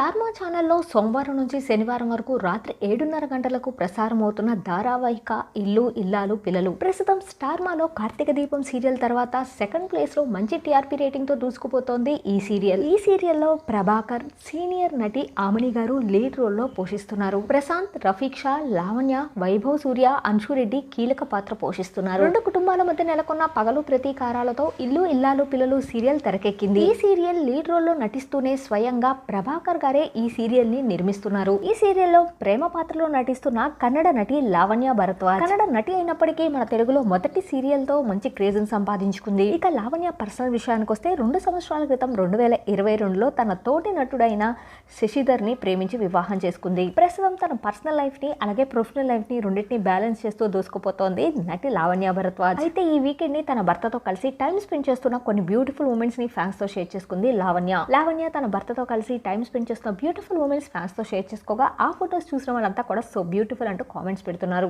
Star మా ఛానల్లో సోమవారం నుంచి శనివారం వరకు రాత్రి ఏడున్నర గంటలకు ప్రసారం అవుతున్న ధారావాహిక ఇల్లు ఇల్లాలు పిల్లలు. ప్రస్తుతం స్టార్ మాలో కార్తీక దీపం సీరియల్ తర్వాత సెకండ్ ప్లేస్లో మంచి టీఆర్పీ రేటింగ్తో దూసుకుపోతోంది ఈ సీరియల్. ఈ సీరియల్లో ప్రభాకర్ సీనియర్ నటి ఆమణి గారు లీడ్ రోల్లో పోషిస్తున్నారు. ప్రశాంత్ రఫీక్ షా లావణ్య వైభవ్ సూర్య అంశురెడ్డి కీలక పాత్ర పోషిస్తున్నారు. రెండు కుటుంబాల మధ్య నెలకొన్న పగలు ప్రతీకారాలతో ఇల్లు ఇల్లాలు పిల్లలు సీరియల్ తెరకెక్కింది. ఈ సీరియల్ లీడ్ రోల్లో నటిస్తూనే స్వయంగా ప్రభాకర్ గారు ఈ సీరియల్ని నిర్మిస్తున్నారు. ఈ సీరియల్లో ప్రేమ పాత్రలో నటిస్తున్న కన్నడ నటి లావణ్య భరద్వాజ్. కన్నడ నటి అయినప్పటికీ మన తెలుగులో మొదటి సీరియల్తో మంచి క్రేజ్ సంపాదించుకుంది. ఇక లావణ్య పర్సనల్ విషయానికి వస్తే రెండు సంవత్సరాల క్రితం రెండు వేల ఇరవై రెండులో తన తోటి నటుడైన శశిధర్ని ప్రేమించి వివాహం చేసుకుంది. ప్రస్తుతం తన పర్సనల్ లైఫ్ని అలాగే ప్రొఫెషనల్ లైఫ్ని రెండింటిని బ్యాలెన్స్ చేస్తూ దూసుకుపోతోంది నటి లావణ్య భరద్వాజ్. అయితే ఈ వీకెండ్ని తన భర్తతో కలిసి టైం స్పెండ్ చేస్తున్న కొన్ని బ్యూటిఫుల్ ఉమెన్స్ని ఫ్యాన్స్తో షేర్ చేసుకుంది లావణ్య. లావణ్య తన భర్తతో కలిసి టైం స్పెండ్ చేస్తున్న బ్యూటిఫుల్ ఉమెన్స్ ఫ్యాన్స్తో షేర్ చేసుకోగా ఆ ఫొటోస్ చూసిన వాళ్ళంతా కూడా సో బ్యూటిఫుల్ అంటూ కామెంట్స్ పెడుతున్నారు.